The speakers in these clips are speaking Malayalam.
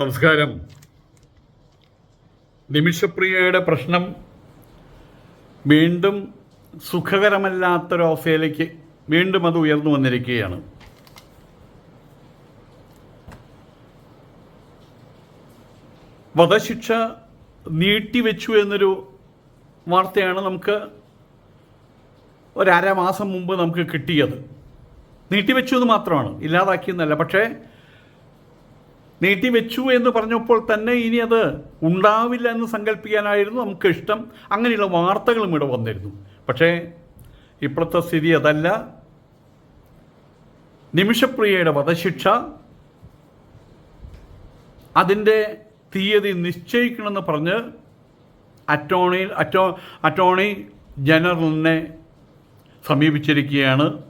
നമസ്കാരം. നിമിഷപ്രിയയുടെ പ്രശ്നം വീണ്ടും സുഖകരമല്ലാത്തൊരവസ്ഥയിലേക്ക് വീണ്ടും അത് ഉയർന്നു വന്നിരിക്കുകയാണ്. വധശിക്ഷ നീട്ടിവെച്ചു എന്നൊരു വാർത്തയാണ് നമുക്ക് ഒരര മാസം മുമ്പ് നമുക്ക് കിട്ടിയത്. നീട്ടിവെച്ചു എന്ന് മാത്രമാണ് ഇല്ലാതാക്കിയെന്നല്ല. പക്ഷേ നീട്ടിവെച്ചു എന്ന് പറഞ്ഞപ്പോൾ തന്നെ ഇനി അത് ഉണ്ടാവില്ല എന്ന് സങ്കല്പിക്കാനായിരുന്നു നമുക്ക് ഇഷ്ടം. അങ്ങനെയുള്ള വാർത്തകളും ഇവിടെ വന്നിരുന്നു. പക്ഷേ ഇപ്പോഴത്തെ സ്ഥിതി അതല്ല. നിമിഷപ്രിയയുടെ വധശിക്ഷ. അതിന്റെ തീയതി നിശ്ചയിക്കണമെന്ന് പറഞ്ഞ് അറ്റോർണി അറ്റോ അറ്റോർണി ജനറലിനെ സമീപിച്ചിരിക്കുകയാണ്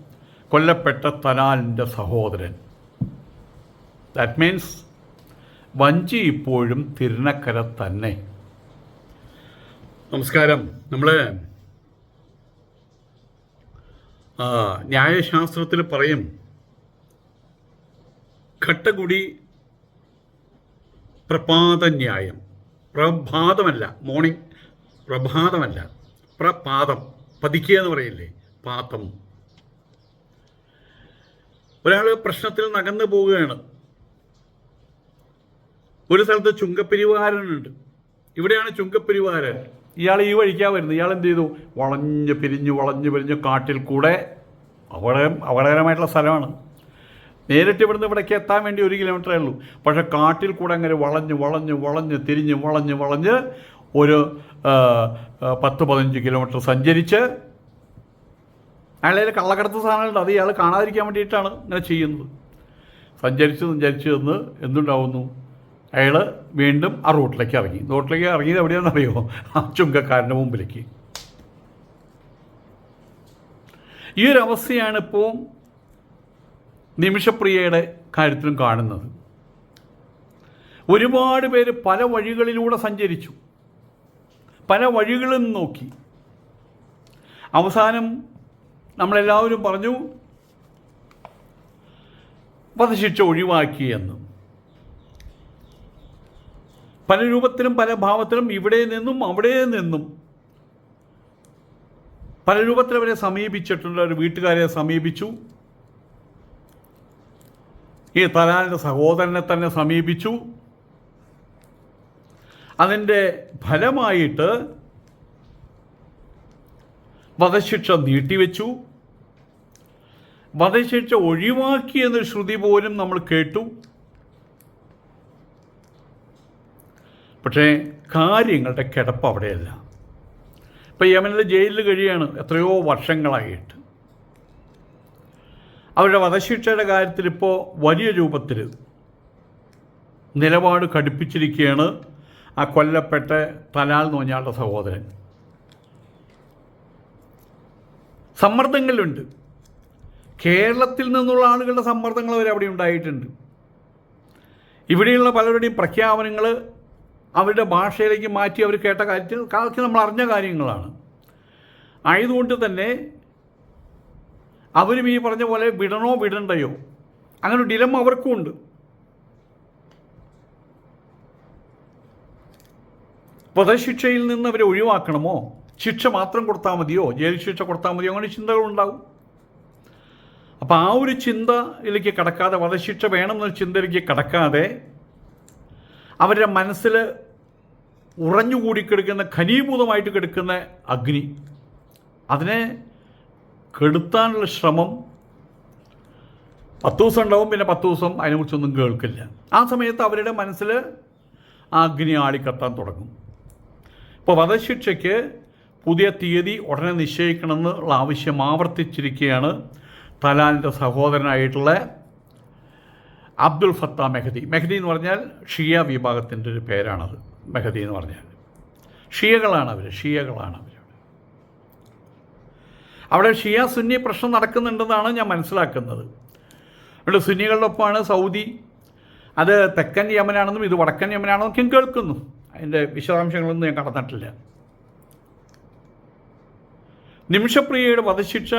കൊല്ലപ്പെട്ട തലാലിന്റെ സഹോദരൻ. ദാറ്റ് മീൻസ് വഞ്ചി ഇപ്പോഴും തിരുനക്കര തന്നെ. നമസ്കാരം. നമ്മൾ ന്യായശാസ്ത്രത്തിൽ പറയും ഘട്ടകുടി പ്രഭാതന്യായം പ്രഭാതമല്ല മോർണിംഗ് പ്രഭാതമല്ല പ്രപാതം പതിക്കുക എന്ന് പറയില്ലേ പാതം. ഒരാൾ പ്രശ്നത്തിൽ നകന്നു പോവുകയാണ്. ഒരു സ്ഥലത്ത് ചുങ്കപ്പെരിവാരനുണ്ട് ഇവിടെയാണ് ചുങ്കപ്പെരിവാരൻ ഇയാൾ ഈ വഴിക്കാ വരുന്നത്. ഇയാൾ എന്ത് ചെയ്തു? വളഞ്ഞ് പിരിഞ്ഞ് വളഞ്ഞ് പിരിഞ്ഞ് കാട്ടിൽ കൂടെ അപകടം അപകടകരമായിട്ടുള്ള സ്ഥലമാണ്. നേരിട്ട് ഇവിടുന്ന് ഇവിടേക്ക് എത്താൻ വേണ്ടി ഒരു കിലോമീറ്ററേ ഉള്ളൂ. പക്ഷേ കാട്ടിൽ കൂടെ അങ്ങനെ വളഞ്ഞ് വളഞ്ഞ് വളഞ്ഞ് തിരിഞ്ഞ് വളഞ്ഞ് വളഞ്ഞ് ഒരു പത്ത് പതിനഞ്ച് കിലോമീറ്റർ സഞ്ചരിച്ച് അയാളെ കള്ളക്കടത്ത് സാധനങ്ങളുണ്ട്. അത് ഇയാൾ കാണാതിരിക്കാൻ വേണ്ടിയിട്ടാണ് ഇങ്ങനെ ചെയ്യുന്നത്. സഞ്ചരിച്ച് സഞ്ചരിച്ച് എന്ന് എന്തുണ്ടാവുന്നു? അയാൾ വീണ്ടും ആ റോട്ടിലേക്ക് ഇറങ്ങി. റോട്ടിലേക്ക് ഇറങ്ങിയത് എവിടെയാണെന്നറിയോ ആ ചുങ്കക്കാരന്റെ മുമ്പിലേക്ക്. ഈ ഒരു അവസ്ഥയാണ് ഇപ്പോൾ നിമിഷപ്രിയയുടെ കാര്യത്തിലും കാണുന്നത്. ഒരുപാട് പേര് പല വഴികളിലൂടെ സഞ്ചരിച്ചു. പല വഴികളും നോക്കി. അവസാനം നമ്മളെല്ലാവരും പറഞ്ഞു വധശിക്ഷ ഒഴിവാക്കിയെന്ന്. പല രൂപത്തിലും പല ഭാവത്തിലും ഇവിടെ നിന്നും അവിടെ നിന്നും പല രൂപത്തിൽ അവരെ സമീപിച്ചിട്ടുണ്ട്. ഒരു വീട്ടുകാരെ സമീപിച്ചു. ഈ തലാലിന്റെ സഹോദരനെ തന്നെ സമീപിച്ചു. അതിന്റെ ഫലമായിട്ട് വധശിക്ഷ നീട്ടിവെച്ചു. വധശിക്ഷ ഒഴിവാക്കി എന്നൊരു ശ്രുതി പോലും നമ്മൾ കേട്ടു. പക്ഷേ കാര്യങ്ങളുടെ കിടപ്പ് അവിടെയല്ല. ഇപ്പം യമനിലെ ജയിലിൽ കഴിയാണ് എത്രയോ വർഷങ്ങളായിട്ട്. അവരുടെ വധശിക്ഷയുടെ കാര്യത്തിൽ ഇപ്പോൾ വലിയ രൂപത്തിൽ നിലപാട് കടുപ്പിച്ചിരിക്കുകയാണ് ആ കൊല്ലപ്പെട്ട തലാൽ എന്ന് പറഞ്ഞാളുടെ സഹോദരൻ. സമ്മർദ്ദങ്ങളുണ്ട്. കേരളത്തിൽ നിന്നുള്ള ആളുകളുടെ സമ്മർദ്ദങ്ങൾ അവർ അവിടെ ഉണ്ടായിട്ടുണ്ട്. ഇവിടെയുള്ള പലരുടെയും പ്രഖ്യാപനങ്ങൾ അവരുടെ ഭാഷയിലേക്ക് മാറ്റി അവർ കേട്ട കാര്യത്തിൽ കാലത്ത് നമ്മൾ അറിഞ്ഞ കാര്യങ്ങളാണ്. ആയതുകൊണ്ട് തന്നെ അവരും ഈ പറഞ്ഞ പോലെ വിടണോ വിടണ്ടയോ? അങ്ങനെ ഒരു ഡിലം അവർക്കും ഉണ്ട്. വധശിക്ഷയിൽ നിന്ന് അവരെ ഒഴിവാക്കണമോ? ശിക്ഷ മാത്രം കൊടുത്താൽ മതിയോ? ജയിൽ ശിക്ഷ കൊടുത്താൽ മതിയോ? അങ്ങനെ ചിന്തകളുണ്ടാവും അപ്പോൾ ആ ഒരു ചിന്തയിലേക്ക് കടക്കാതെ വധശിക്ഷ വേണമെന്ന ചിന്തയിലേക്ക് കടക്കാതെ അവരുടെ മനസ്സിൽ ഉറഞ്ഞുകൂടി കിടക്കുന്ന ഖനീഭൂതമായിട്ട് കിടക്കുന്ന അഗ്നി. അതിനെ കെടുത്താനുള്ള ശ്രമം പത്ത് ദിവസം ഉണ്ടാവും പിന്നെ പത്ത് ദിവസം അതിനെക്കുറിച്ചൊന്നും കേൾക്കില്ല. ആ സമയത്ത് അവരുടെ മനസ്സിൽ ആ അഗ്നി ആളിക്കത്താൻ തുടങ്ങും. ഇപ്പോൾ വധശിക്ഷയ്ക്ക് പുതിയ തീയതി ഉടനെ നിശ്ചയിക്കണമെന്നുള്ള ആവശ്യം ആവർത്തിച്ചിരിക്കുകയാണ് തലാലിന്റെ സഹോദരനായിട്ടുള്ള അബ്ദുൽ ഫത്ത മെഹദി. മെഹദി എന്ന് പറഞ്ഞാൽ ഷിയ വിഭാഗത്തിന്റെ ഒരു പേരാണത്. മെഹദി എന്ന് പറഞ്ഞാൽ. ഷിയകളാണ് അവർ ഷിയകളാണ് അവർ അവിടെ ഷിയ സുന്നി പ്രശ്നം നടക്കുന്നുണ്ടെന്നാണ് ഞാൻ മനസ്സിലാക്കുന്നത്. അവിടെ സുന്നികളുടെ ഒപ്പമാണ് സൗദി. അത് തെക്കൻ യമനാണെന്നും ഇത് വടക്കൻ യമനാണെന്നും ഒക്കെ കേൾക്കുന്നു. അതിന്റെ വിശദാംശങ്ങളൊന്നും ഞാൻ കടന്നിട്ടില്ല. നിമിഷപ്രിയയുടെ വധശിക്ഷ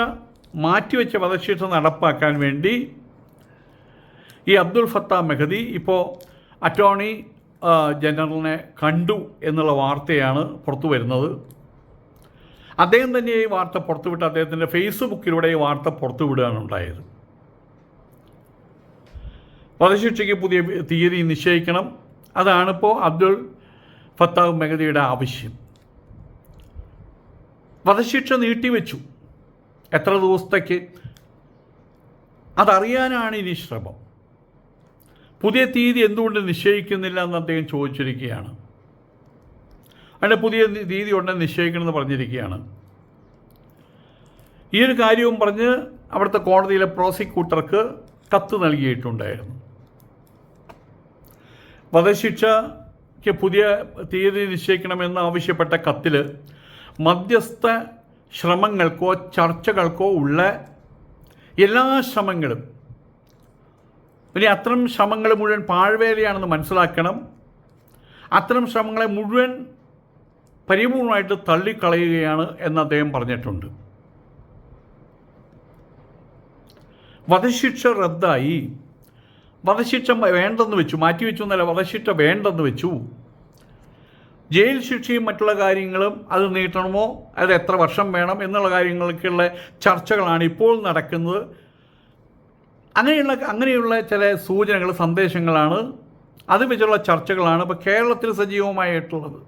മാറ്റിവെച്ച വധശിക്ഷ നടപ്പാക്കാൻ വേണ്ടി ഈ അബ്ദുൽ ഫത്ത മെഹദി ഇപ്പോൾ അറ്റോർണി ജനറലിനെ കണ്ടു എന്നുള്ള വാർത്തയാണ് പുറത്തു വരുന്നത്. അദ്ദേഹം തന്നെ ഈ വാർത്ത പുറത്തുവിട്ട് അദ്ദേഹത്തിന്റെ ഫേസ്ബുക്കിലൂടെ ഈ വാർത്ത പുറത്തുവിടുകയാണ് ഉണ്ടായത്. വധശിക്ഷയ്ക്ക് പുതിയ തീയതി നിശ്ചയിക്കണം. അതാണിപ്പോൾ അബ്ദുൾ ഫത്താഹ് മെഹദിയുടെ ആവശ്യം. വധശിക്ഷ നീട്ടിവെച്ചു. എത്ര ദിവസത്തേക്ക്? അതറിയാനാണ് ഇനി ശ്രമം. പുതിയ തീയതി എന്തുകൊണ്ട് നിശ്ചയിക്കുന്നില്ല എന്ന് അദ്ദേഹം ചോദിച്ചിരിക്കുകയാണ്. അതിന്റെ പുതിയ തീയതി ഉണ്ടെന്ന് നിശ്ചയിക്കണമെന്ന് പറഞ്ഞിരിക്കുകയാണ്. ഈ ഒരു കാര്യവും പറഞ്ഞ് അവിടുത്തെ കോടതിയിലെ പ്രോസിക്യൂട്ടർക്ക് കത്ത് നൽകിയിട്ടുണ്ടായിരുന്നു. വധശിക്ഷയ്ക്ക് പുതിയ തീയതി നിശ്ചയിക്കണമെന്ന് ആവശ്യപ്പെട്ട കത്തിൽ മധ്യസ്ഥ ശ്രമങ്ങൾക്കോ ചർച്ചകൾക്കോ ഉള്ള എല്ലാ ശ്രമങ്ങളും ഇനി അത്തരം ശ്രമങ്ങൾ മുഴുവൻ പാഴ്വേലയാണെന്ന് മനസ്സിലാക്കണം. അത്തരം ശ്രമങ്ങളെ മുഴുവൻ പരിപൂർണമായിട്ട് തള്ളിക്കളയുകയാണ് എന്ന് അദ്ദേഹം പറഞ്ഞിട്ടുണ്ട്. വധശിക്ഷ റദ്ദായി. വധശിക്ഷ വേണ്ടെന്ന് വെച്ചു. മാറ്റിവെച്ചു എന്നല്ല വധശിക്ഷ വേണ്ടെന്ന് വെച്ചു. ജയിൽ ശിക്ഷയും മറ്റുള്ള കാര്യങ്ങളും അത് നീട്ടണമോ? അത് എത്ര വർഷം വേണം? എന്നുള്ള കാര്യങ്ങൾക്കുള്ള ചർച്ചകളാണ് ഇപ്പോൾ നടക്കുന്നത്. അങ്ങനെയുള്ള അങ്ങനെയുള്ള ചില സൂചനകൾ സന്ദേശങ്ങളാണ് അത് വെച്ചുള്ള ചർച്ചകളാണ് ഇപ്പോൾ കേരളത്തിൽ സജീവമായിട്ടുള്ളത്.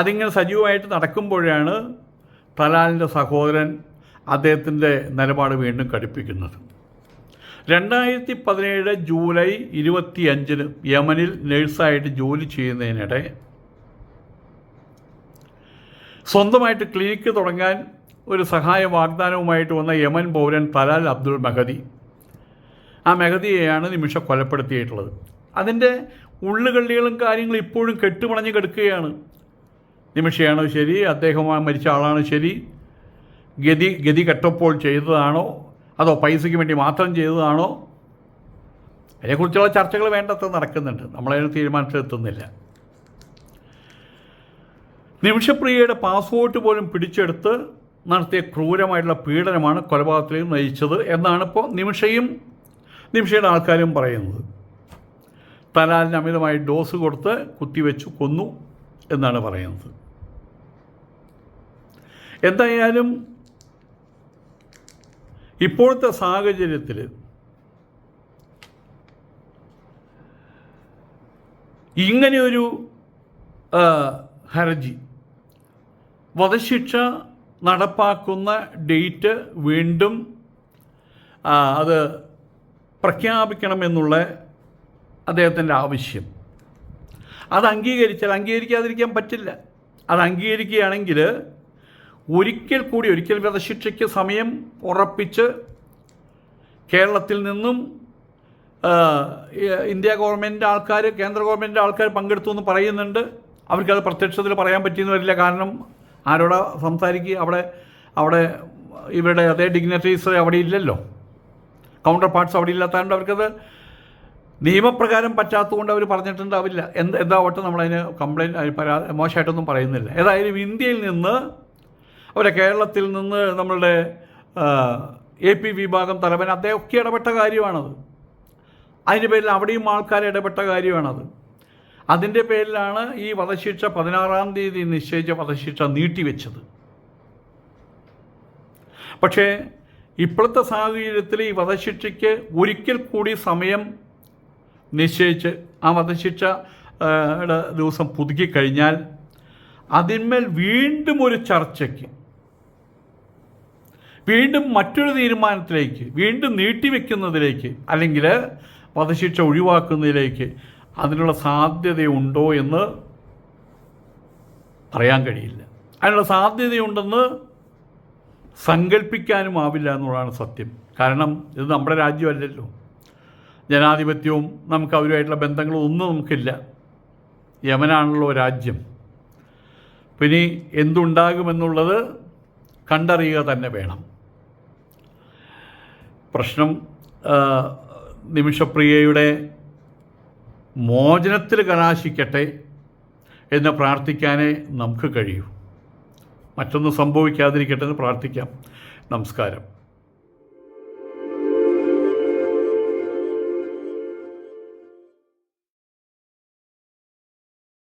അതിങ്ങനെ സജീവമായിട്ട് നടക്കുമ്പോഴാണ് തലാലിന്റെ സഹോദരൻ അദ്ദേഹത്തിന്റെ നിലപാട് വീണ്ടും കടുപ്പിക്കുന്നത്. രണ്ടായിരത്തി പതിനേഴ് ജൂലൈ ഇരുപത്തി അഞ്ചിന് യമനിൽ നഴ്സായിട്ട് ജോലി ചെയ്യുന്നതിനിടെ സ്വന്തമായിട്ട് ക്ലിനിക്ക് തുടങ്ങാൻ ഒരു സഹായ വാഗ്ദാനവുമായിട്ട് വന്ന യമൻ പൗരൻ തലാൽ അബ്ദുൾ മെഹദി. ആ മെഹദിയെയാണ് നിമിഷം കൊലപ്പെടുത്തിയിട്ടുള്ളത്. അതിന്റെ ഉള്ളുകള്ളികളും കാര്യങ്ങളും ഇപ്പോഴും കെട്ടുമണഞ്ഞ് കിടക്കുകയാണ്. നിമിഷയാണോ ശരി? അദ്ദേഹം മരിച്ച ആളാണ് ശരി? ഗതി ഗതി കെട്ടപ്പോൾ ചെയ്തതാണോ? അതോ പൈസയ്ക്ക് വേണ്ടി മാത്രം ചെയ്തതാണോ? അതിനെക്കുറിച്ചുള്ള ചർച്ചകൾ വേണ്ടത്ര നടക്കുന്നുണ്ട്. നമ്മളതിന് തീരുമാനത്തിലെത്തുന്നില്ല നിമിഷപ്രിയയുടെ പാസ്പോർട്ട് പോലും പിടിച്ചെടുത്ത് നടത്തിയ ക്രൂരമായിട്ടുള്ള പീഡനമാണ് കൊലപാതകത്തിലേക്ക് നയിച്ചത് എന്നാണ് ഇപ്പോൾ നിമിഷയും നിമിഷയുടെ ആൾക്കാരും പറയുന്നത്. തലാലിന് അമിതമായി ഡോസ് കൊടുത്ത് കുത്തിവെച്ചു കൊന്നു എന്നാണ് പറയുന്നത്. എന്തായാലും ഇപ്പോഴത്തെ സാഹചര്യത്തിൽ ഇങ്ങനെയൊരു ഹർജി വധശിക്ഷ നടപ്പാക്കുന്ന ഡേറ്റ് വീണ്ടും അത് പ്രഖ്യാപിക്കണമെന്നുള്ള അദ്ദേഹത്തിന്റെ ആവശ്യം. അത് അംഗീകരിച്ചാൽ അംഗീകരിക്കാതിരിക്കാൻ പറ്റില്ല. അത് അംഗീകരിക്കുകയാണെങ്കിൽ ഒരിക്കൽ കൂടി ഒരിക്കൽ വധശിക്ഷയ്ക്ക് സമയം ഉറപ്പിച്ച് കേരളത്തിൽ നിന്നും ഇന്ത്യ ഗവൺമെന്റ് ആൾക്കാർ കേന്ദ്ര ഗവൺമെന്റ് ആൾക്കാർ പങ്കെടുത്തു എന്ന് പറയുന്നുണ്ട്. അവർക്കത് പ്രത്യക്ഷത്തിൽ പറയാൻ പറ്റിയെന്ന് വരില്ല. കാരണം ആരോടാ സംസാരിക്കുക? അവിടെ അവിടെ ഇവരുടെ അതേ ഡിഗ്നറ്ററീസ് അവിടെ ഇല്ലല്ലോ. കൗണ്ടർ പാർട്സ് അവിടെ ഇല്ലാത്തതുകൊണ്ട് അവർക്കത് നിയമപ്രകാരം പറ്റാത്തതുകൊണ്ട് അവർ പറഞ്ഞിട്ടുണ്ടാവില്ല. എന്ത് എന്താവട്ടെ നമ്മളതിന് കംപ്ലയിന്റ് പരാ മോശമായിട്ടൊന്നും പറയുന്നില്ല. ഏതായാലും ഇന്ത്യയിൽ നിന്ന് അവരെ കേരളത്തിൽ നിന്ന് നമ്മളുടെ എ പി വിഭാഗം തലവൻ അദ്ദേഹം ഒക്കെ ഇടപെട്ട കാര്യമാണത്. അതിന്റെ പേരിൽ അവിടെയും ആൾക്കാർ ഇടപെട്ട കാര്യമാണത്. അതിന്റെ പേരിലാണ് ഈ വധശിക്ഷ പതിനാറാം തീയതി നിശ്ചയിച്ച വധശിക്ഷ നീട്ടിവെച്ചത്. പക്ഷേ ഇപ്പോഴത്തെ സാഹചര്യത്തിൽ ഈ വധശിക്ഷയ്ക്ക് ഒരിക്കൽ കൂടി സമയം നിശ്ചയിച്ച് ആ വധശിക്ഷ ദിവസം പുതുക്കി കഴിഞ്ഞാൽ അതിന്മേൽ വീണ്ടും ഒരു ചർച്ചയ്ക്ക് വീണ്ടും മറ്റൊരു തീരുമാനത്തിലേക്ക് വീണ്ടും നീട്ടിവെക്കുന്നതിലേക്ക് അല്ലെങ്കിൽ വധശിക്ഷ ഒഴിവാക്കുന്നതിലേക്ക് അതിനുള്ള സാധ്യതയുണ്ടോ എന്ന് പറയാൻ കഴിയില്ല. അതിനുള്ള സാധ്യതയുണ്ടെന്ന് സങ്കല്പിക്കാനും ആവില്ല എന്നുള്ളതാണ് സത്യം. കാരണം ഇത് നമ്മുടെ രാജ്യമല്ലല്ലോ. ജനാധിപത്യവും നമുക്ക് അവരുമായിട്ടുള്ള ബന്ധങ്ങളും ഒന്നും നമുക്കില്ല. യമനാണല്ലോ രാജ്യം. പിന്നെ എന്തുണ്ടാകുമെന്നുള്ളത് കണ്ടറിയുക തന്നെ വേണം. പ്രശ്നം നിമിഷപ്രിയയുടെ മോചനത്തിൽ കലാശിക്കട്ടെ എന്ന് പ്രാർത്ഥിക്കാനേ നമുക്ക് കഴിയൂ. മറ്റൊന്നും സംഭവിക്കാതിരിക്കട്ടെ എന്ന് പ്രാർത്ഥിക്കാം. നമസ്കാരം.